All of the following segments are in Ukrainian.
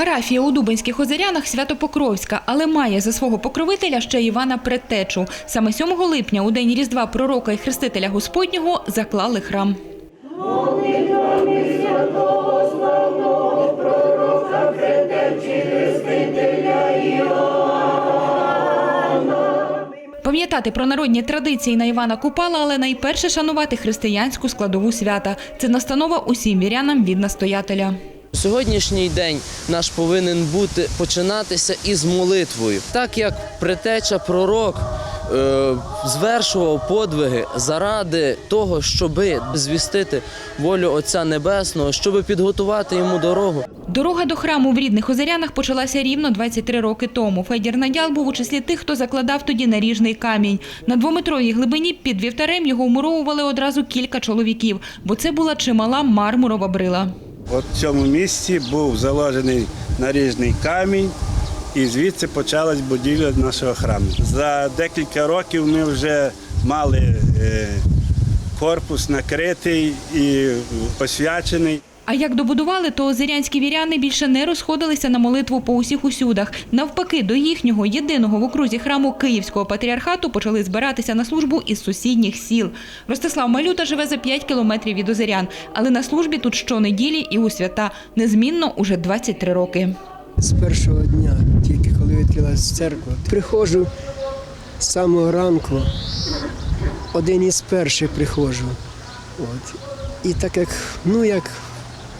Парафія у Дубинських озерянах Святопокровська, але має за свого покровителя ще Івана Предтечу. Саме 7 липня, у день Різдва Пророка і Хрестителя Господнього, заклали храм. Пам'ятати про народні традиції на Івана Купала, але найперше шанувати християнську складову свята. Це настанова усім вірянам від настоятеля. Сьогоднішній день наш повинен бути починатися із молитвою, так як притеча пророк е, звершував подвиги заради того, щоби звістити волю Отця Небесного, щоби підготувати йому дорогу. Дорога до храму в рідних озерянах почалася рівно 23 роки тому. Федір Надял був у числі тих, хто закладав тоді наріжний камінь. На двометровій глибині під вівтарем його вмуровували одразу кілька чоловіків, бо це була чимала мармурова брила. В цьому місці був заложений наріжний камінь, і звідси почалась будівля нашого храму. За декілька років ми вже мали е, корпус накритий і освячений. А як добудували, то озерянські віряни більше не розходилися на молитву по усіх усюдах. Навпаки, до їхнього єдиного в окрузі храму Київського патріархату почали збиратися на службу із сусідніх сіл. Ростислав Малюта живе за 5 кілометрів від озерян, але на службі тут щонеділі і у свята незмінно уже 23 роки. З першого дня, тільки коли відкрилась церква, приходжу з самого ранку, один із перших приходжу. От. І так як, ну як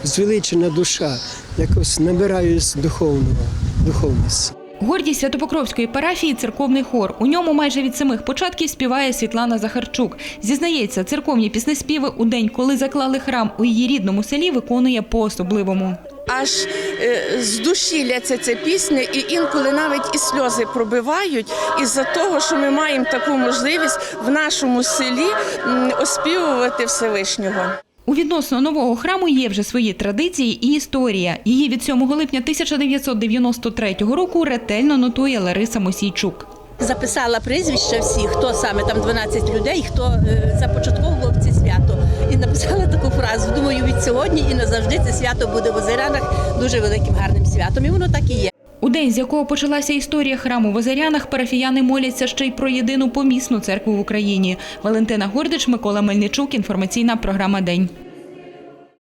звеличена душа, якось набираюсь духовного, духовності. Гордість Святопокровської парафії церковний хор. У ньому майже від самих початків співає Світлана Захарчук. Зізнається, церковні піснеспіви у день, коли заклали храм у її рідному селі, виконує по-особливому. аж е, з душі ляться ця пісня, і інколи навіть і сльози пробивають із-за того, що ми маємо таку можливість в нашому селі оспівувати Всевишнього. У відносно нового храму є вже свої традиції і історія. Її від 7 липня 1993 року ретельно нотує Лариса Мосійчук. записала прізвища всіх, хто саме там 12 людей, хто е, започатковував це свято. І написала таку фразу. Думаю, від сьогодні і назавжди це свято буде в Озерянах дуже великим гарним святом. І воно так і є. У день, з якого почалася історія храму в Озерянах, парафіяни моляться ще й про єдину помісну церкву в Україні. Валентина Гордич, Микола Мельничук. Інформаційна програма День.